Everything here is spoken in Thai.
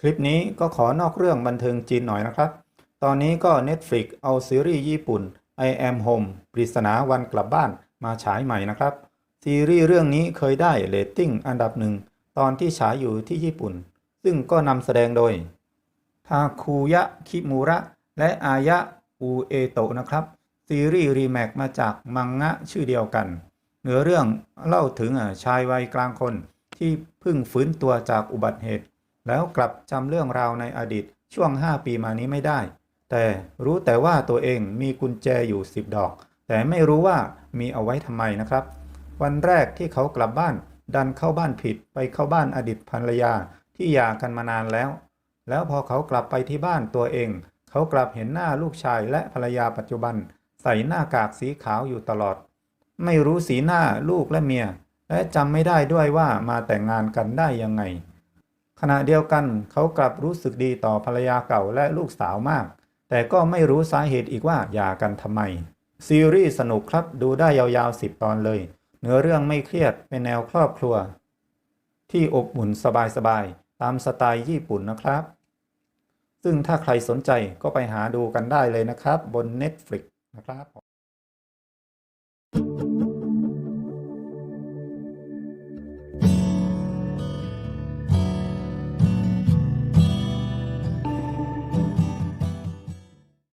คลิปนี้ก็ขอนอกเรื่องบันเทิงจีนหน่อยนะครับ ตอนนี้ก็ Netflix เอาซีรีส์ญี่ปุ่น I Am Home ปริศนาวันกลับบ้านมาฉายใหม่นะครับ ซีรีส์เรื่องนี้เคยได้เรตติ้งอันดับหนึ่งตอนที่ฉายอยู่ที่ญี่ปุ่น ซึ่งก็นำแสดงโดยทาคุยะคิมูระ และอายะอูเอโตะนะครับ ซีรีส์รีแมกมาจากมังงะชื่อเดียวกัน เนื้อเรื่องเล่าถึงชายวัยกลางคน ที่เพิ่งฟื้นตัวจากอุบัติเหตุ แล้วกลับจำเรื่องราวในอดีตช่วง 5 ปีมานี้ไม่ได้ แต่รู้แต่ว่าตัวเองมีกุญแจอยู่ 10 ดอก แต่ไม่รู้ว่ามีเอาไว้ทำไมนะครับ วันแรกที่เขากลับบ้าน ดันเข้าบ้านผิดไปเข้าบ้านอดีตภรรยาที่หย่ากันมานานแล้ว แล้วพอเขากลับไปที่บ้านตัวเอง เขากลับเห็นหน้าลูกชายและภรรยาปัจจุบัน ใส่หน้ากากสีขาวอยู่ตลอด ไม่รู้สีหน้าลูกและเมีย และจำไม่ได้ด้วยว่ามาแต่งงานกันได้ยังไง ขณะเดียวกันเขากลับรู้สึกดีต่อภรรยาเก่าและลูกสาวมาก แต่ก็ไม่รู้สาเหตุอีกว่าหย่ากันทำไม ซีรีส์สนุกครับดูได้ยาวๆ10ตอนเลย เนื้อเรื่องไม่เครียดเป็นแนวครอบครัว ที่อบอุ่นสบายๆตามสไตล์ญี่ปุ่นนะครับ ซึ่งถ้าใครสนใจก็ไปหาดูกันได้เลยนะครับ บน Netflix นะครับ